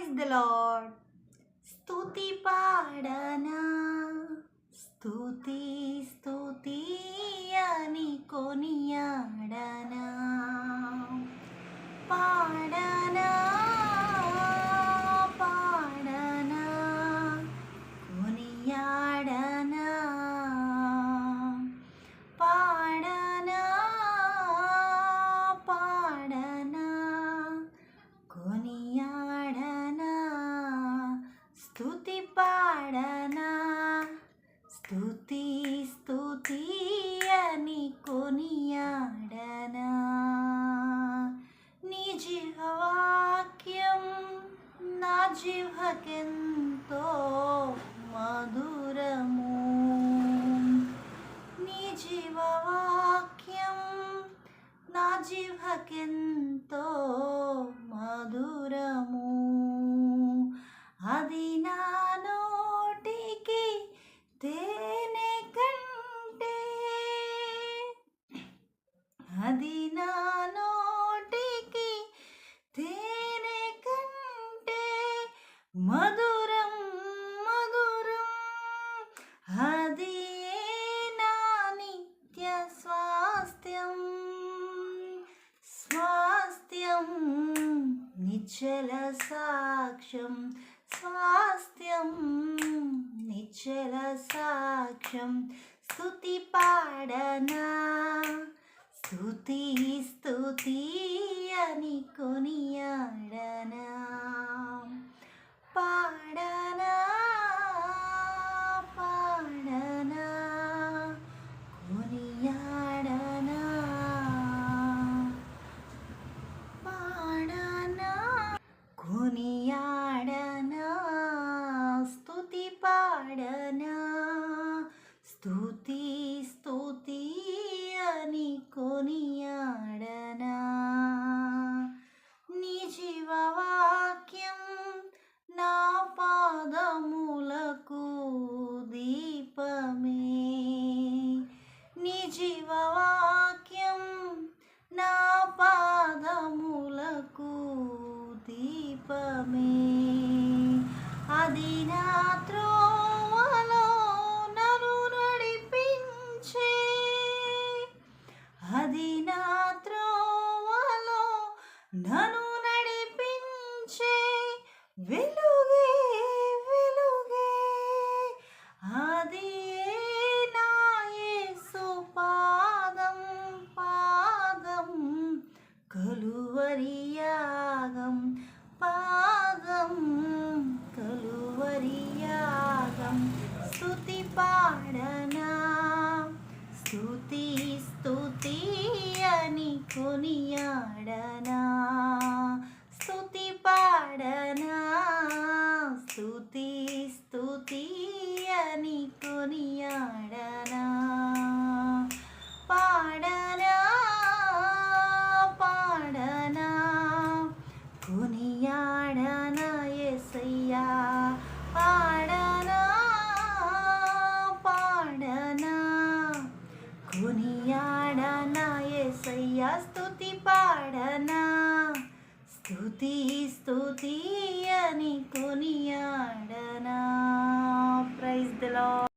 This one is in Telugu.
ప్రైజ్ ద లాడ్ స్తుతి పాడనా స్తుతి స్తుతి 味は剣道 నిశ్చల సాక్ష్యం స్వాస్థ్యం. నిశ్చల సాక్ష్యం స్థుతి పాడనా. స్థుతి స్థుతి అని కొనియాడనా. పాడనా పాడనా? స్తుతి నను నడిపించే వెలుగే వెలుగే. అది నా పాదం పాదం కలువరియాగం పాదం కలువరియాగం స్థుతి పాడనా స్థుతి స్థుతి అని కొనియాడనా. కొనియాడనా ఏసయ్యా స్థుతి పాడనా? స్థుతి స్థుతి అని కొనియాడనా? Praise the